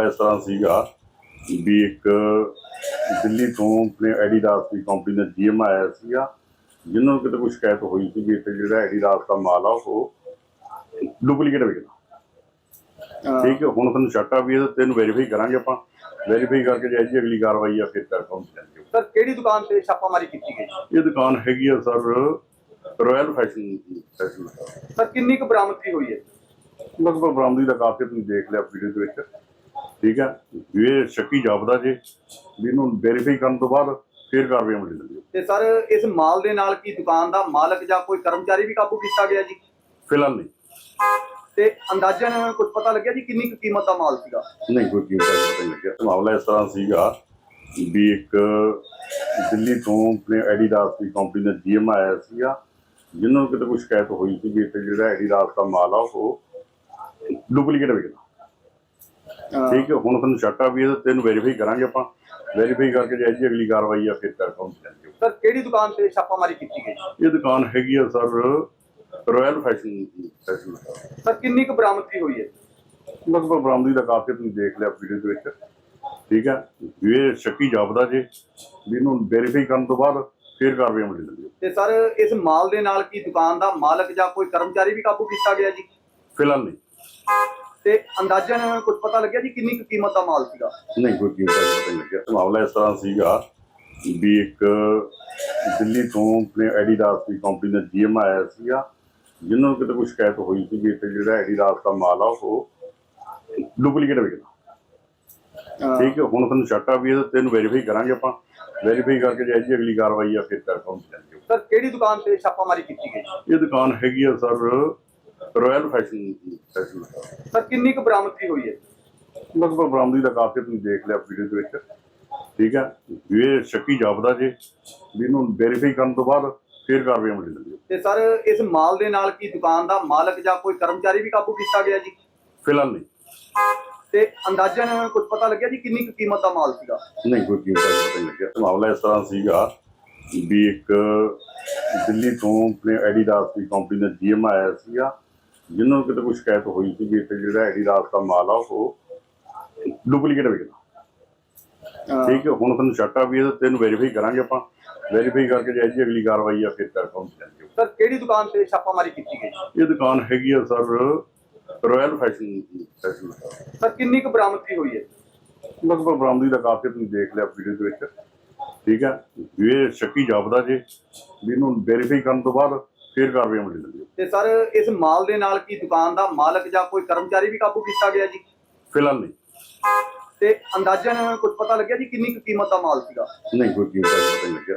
ਮਾਮਲਾ ਇਸ ਤਰ੍ਹਾਂ ਸੀਗਾ ਵੀ ਇੱਕ ਦਿੱਲੀ ਤੋਂ ਆਪਣੇ ਐਡੀਦਾਸ ਦੀ ਕੰਪਨੀ ਦਾ ਜੀਐਮ ਆਇਆ ਸੀਗਾ ਜਿਹਨਾਂ ਨੂੰ ਕਿਤੇ ਕੋਈ ਸ਼ਿਕਾਇਤ ਹੋਈ ਸੀ ਵੀ ਇੱਥੇ ਜਿਹੜਾ ਐਡੀਦਾਸ ਦਾ ਮਾਲ ਆ ਉਹ ਡੁਪਲੀਕੇਟ ਵਿਕਦਾ ਠੀਕ ਹੈ ਹੁਣ ਤੁਹਾਨੂੰ ਸ਼ੱਕ ਆ ਵੀ ਇਹਦਾ ਤੈਨੂੰ ਵੈਰੀਫਾਈ ਕਰਾਂਗੇ ਆਪਾਂ। ਵੈਰੀਫਾਈ ਕਰਕੇ ਜੇ ਜੀ ਅਗਲੀ ਕਾਰਵਾਈ ਆ ਫਿਰ ਕਰ ਪਹੁੰਚ ਜਾਣਗੇ। ਸਰ ਕਿਹੜੀ ਦੁਕਾਨ ਤੇ ਛਾਪਾਮਾਰੀ ਕੀਤੀ ਗਈ? ਇਹ ਦੁਕਾਨ ਹੈਗੀ ਆ sir Royal Fashion Fashion sir ਕਿੰਨੀ ਕੁ ਬਰਾਮਦਗੀ ਹੋਈ ਹੈ? ਲਗਭਗ ਬਰਾਮਦੀ ਦਾ ਕਾਫੀ ਤੁਸੀਂ ਦੇਖ ਲਿਆ ਵੀਡੀਓ ਦੇ ਵਿੱਚ। ਠੀਕ ਹੈ? ਇਹ ਸ਼ੱਕੀ ਜਾਪਦਾ ਜੇ। ਵੀ ਇਹਨੂੰ ਵੈਰੀਫਾਈ ਕਰਨ ਤੋਂ ਬਾਅਦ ਫਿਰ ਕਾਰਵਾਈ ਅਮਲ ਲੈਂਦੀ ਤੇ ਸਰ ਇਸ ਮਾਲ ਦੇ ਨਾਲ ਕੀ ਦੁਕਾਨ ਦਾ ਮਾਲਕ ਜਾਂ ਕੋਈ ਕਰਮਚਾਰੀ ਵੀ ਕਾਬੂ ਕੀਤਾ ਗਿਆ ਜੀ? ਫਿਲਹਾਲ ਨਹੀਂ। ਤੇ ਅੰਦਾਜ਼ਨ ਕੁਝ ਪਤਾ ਲੱਗਿਆ ਜੀ ਕਿੰਨੀ ਕੁ ਕੀਮਤ ਦਾ ਮਾਲ ਸੀਗਾ? ਨਹੀਂ ਕੋਈ ਕੀਮਤ ਦਾ ਪਤਾ ਨਹੀਂ ਲੱਗਿਆ। ਮਾਮਲਾ ਇਸ ਤਰ੍ਹਾਂ ਸੀਗਾ ਵੀ ਇੱਕ ਦਿੱਲੀ ਤੋਂ ਆਪਣੇ ਐਡੀਦਾਸ ਦੀ ਕੰਪਨੀ ਦਾ ਜੀਐਮ ਆਇਆ ਸੀਗਾ ਜਿਹਨਾਂ ਨੂੰ ਕਿਤੇ ਕੋਈ ਸ਼ਿਕਾਇਤ ਹੋਈ ਸੀ ਵੀ ਇੱਥੇ ਜਿਹੜਾ ਐਡੀਦਾਸ ਦਾ ਮਾਲ ਆ ਉਹ ਡੁਪਲੀਕੇਟ ਵਿਕਦਾ ਠੀਕ ਹੈ ਹੁਣ ਤੁਹਾਨੂੰ ਸ਼ੱਕ ਆ ਵੀ ਇਹਦਾ ਤੈਨੂੰ ਵੈਰੀਫਾਈ ਕਰਾਂਗੇ ਆਪਾਂ। ਵੈਰੀਫਾਈ ਕਰਕੇ ਜੇ ਜੀ ਅਗਲੀ ਕਾਰਵਾਈ ਆ ਫਿਰ ਕਰ ਪਹੁੰਚ ਜਾਣਗੇ ਸਰ ਕਿਹੜੀ ਦੁਕਾਨ ਤੇ ਛਾਪਾਮਾਰੀ ਕੀਤੀ ਗਈ? ਇਹ ਦੁਕਾਨ ਹੈਗੀ ਆ sir Royal Fashion Fashion sir ਕਿੰਨੀ ਕੁ ਬਰਾਮਦਗੀ ਹੋਈ ਹੈ? ਲਗਭਗ ਬਰਾਮਦੀ ਦਾ ਕਾਫੀ ਤੁਸੀਂ ਦੇਖ ਲਿਆ ਵੀਡੀਓ ਦੇ ਵਿੱਚ। ਠੀਕ ਹੈ ਵੀ ਇਹ ਸ਼ੱਕੀ ਜਾਪਦਾ ਜੇ ਵੀ ਇਹਨੂੰ ਵੈਰੀਫਾਈ ਕਰਨ ਤੋਂ ਬਾਅਦ ਫਿਰ ਕਾਰਵਾਈ ਅਮਲ ਲੈਂਦੀ ਤੇ ਸਰ ਇਸ ਮਾਲ ਦੇ ਨਾਲ ਕੀ ਦੁਕਾਨ ਦਾ ਮਾਲਕ ਜਾਂ ਕੋਈ ਕਰਮਚਾਰੀ ਵੀ ਕਾਬੂ ਕੀਤਾ ਗਿਆ ਜੀ? ਫਿਲਹਾਲ ਨਹੀਂ। ਤੇ ਅੰਦਾਜ਼ਨ ਕੁਝ ਪਤਾ ਲੱਗਿਆ ਜੀ ਕਿੰਨੀ ਕੁ ਕੀਮਤ ਦਾ ਮਾਲ ਸੀਗਾ? ਨਹੀਂ ਕੋਈ ਕੀਮਤ ਦਾ ਪਤਾ ਨਹੀਂ ਲੱਗਿਆ। ਮਾਮਲਾ ਇਸ ਤਰ੍ਹਾਂ ਸੀਗਾ ਵੀ ਇੱਕ ਦਿੱਲੀ ਤੋਂ ਆਪਣੇ ਐਡੀਦਾਸ ਦੀ ਕੰਪਨੀ ਦਾ ਜੀਐਮ ਆਇਆ ਸੀਗਾ ਜਿਹਨਾਂ ਨੂੰ ਕਿਤੇ ਕੋਈ ਸ਼ਿਕਾਇਤ ਹੋਈ ਸੀ ਵੀ ਇੱਥੇ ਜਿਹੜਾ ਐਡੀਦਾਸ ਦਾ ਮਾਲ ਆ ਉਹ ਡੁਪਲੀਕੇਟ ਵਿਕਦਾ ਠੀਕ ਹੈ ਹੁਣ ਤੁਹਾਨੂੰ ਸ਼ੱਕ ਆ ਵੀ ਇਹਦਾ ਤੈਨੂੰ ਵੈਰੀਫਾਈ ਕਰਾਂਗੇ ਆਪਾਂ। ਵੈਰੀਫਾਈ ਕਰਕੇ ਜੇ ਜੀ ਅਗਲੀ ਕਾਰਵਾਈ ਆ ਫਿਰ ਕਰ ਸਰ ਕਿਹੜੀ ਦੁਕਾਨ ਤੇ ਛਾਪਾਮਾਰੀ ਕੀਤੀ ਗਈ? ਇਹ ਦੁਕਾਨ ਹੈਗੀ ਆ sir Royal Fashion Fashion sir ਕਿੰਨੀ ਕੁ ਬਰਾਮਦਗੀ ਹੋਈ ਹੈ? ਲਗਭਗ ਬਰਾਮਦੀ ਦਾ ਕਾਫੀ ਤੁਸੀਂ ਦੇਖ ਲਿਆ ਵੀਡੀਓ ਦੇ ਵਿੱਚ। ਠੀਕ ਹੈ? ਇਹ ਸ਼ੱਕੀ ਜਾਪਦਾ ਜੇ ਵੀ ਇਹਨੂੰ ਵੈਰੀਫਾਈ ਕਰਨ ਤੋਂ ਬਾਅਦ ਫਿਰ ਕਾਰਵਾਈ ਅਮਲ ਲੈਂਦੀ ਤੇ ਸਰ ਇਸ ਮਾਲ ਦੇ ਨਾਲ ਕੀ ਦੁਕਾਨ ਦਾ ਮਾਲਕ ਜਾਂ ਕੋਈ ਕਰਮਚਾਰੀ ਵੀ ਕਾਬੂ ਕੀਤਾ ਗਿਆ ਜੀ? ਫਿਲਹਾਲ ਨਹੀਂ। ਤੇ ਅੰਦਾਜ਼ਨ ਕੁਝ ਪਤਾ ਲੱਗਿਆ ਜੀ ਕਿੰਨੀ ਕੁ ਕੀਮਤ ਦਾ ਮਾਲ ਸੀਗਾ? ਨਹੀਂ ਕੋਈ ਕੀਮਤ ਦਾ ਪਤਾ ਨਹੀਂ ਲੱਗਿਆ। ਮਾਮਲਾ ਇਸ ਤਰ੍ਹਾਂ ਸੀਗਾ ਵੀ ਇੱਕ ਦਿੱਲੀ ਤੋਂ ਆਪਣੇ ਐਡੀਦਾਸ ਦੀ ਕੰਪਨੀ ਦਾ ਜੀਐਮ ਆਇਆ ਸੀਗਾ। ਜਿਹਨਾਂ ਨੂੰ ਕਿਤੇ ਕੋਈ ਸ਼ਿਕਾਇਤ ਹੋਈ ਸੀ ਵੀ ਇੱਥੇ ਜਿਹੜਾ ਐਡੀਦਾਸ ਦਾ ਮਾਲ ਆ ਉਹ ਡੁਪਲੀਕੇਟ ਵਿਕਦਾ ਠੀਕ ਹੈ ਹੁਣ ਤੁਹਾਨੂੰ ਸ਼ੱਕ ਆ ਵੀ ਇਹਦਾ ਤੈਨੂੰ ਵੈਰੀਫਾਈ ਕਰਾਂਗੇ ਆਪਾਂ। ਵੈਰੀਫਾਈ ਕਰਕੇ ਜੇ ਜੀ ਅਗਲੀ ਕਾਰਵਾਈ ਆ ਫਿਰ ਕਰ ਪਹੁੰਚ ਜਾਣਗੇ। ਸਰ ਕਿਹੜੀ ਦੁਕਾਨ ਤੇ ਛਾਪਾਮਾਰੀ ਕੀਤੀ ਗਈ? ਇਹ ਦੁਕਾਨ ਹੈਗੀ ਆ sir Royal Fashion Fashion sir ਕਿੰਨੀ ਕੁ ਬਰਾਮਦਗੀ ਹੋਈ ਹੈ? ਲਗਭਗ ਬਰਾਮਦੀ ਦਾ ਕਾਫੀ ਤੁਸੀਂ ਦੇਖ ਲਿਆ ਵੀਡੀਓ ਦੇ ਵਿੱਚ। ਠੀਕ ਹੈ ਇਹ ਸ਼ੱਕੀ ਜਾਪਦਾ ਜੇ ਵੀ ਇਹਨੂੰ ਵੈਰੀਫਾਈ ਕਰਨ ਤੋਂ ਬਾਅਦ ਫਿਰ ਕਾਰਵਾਈ ਅਮਲ ਲੈਂਦੀ ਤੇ ਸਰ ਇਸ ਮਾਲ ਦੇ ਨਾਲ ਕੀ ਦੁਕਾਨ ਦਾ ਮਾਲਕ ਜਾਂ ਕੋਈ ਕਰਮਚਾਰੀ ਵੀ ਕਾਬੂ ਕੀਤਾ ਗਿਆ ਜੀ? ਫਿਲਹਾਲ ਨਹੀਂ। ਤੇ ਅੰਦਾਜ਼ਨ ਕੁਝ ਪਤਾ ਲੱਗਿਆ ਜੀ ਕਿੰਨੀ ਕੁ ਕੀਮਤ ਦਾ ਮਾਲ ਸੀਗਾ? ਨਹੀਂ ਕੋਈ ਕੀਮਤ ਦਾ ਪਤਾ ਨਹੀਂ ਲੱਗਿਆ।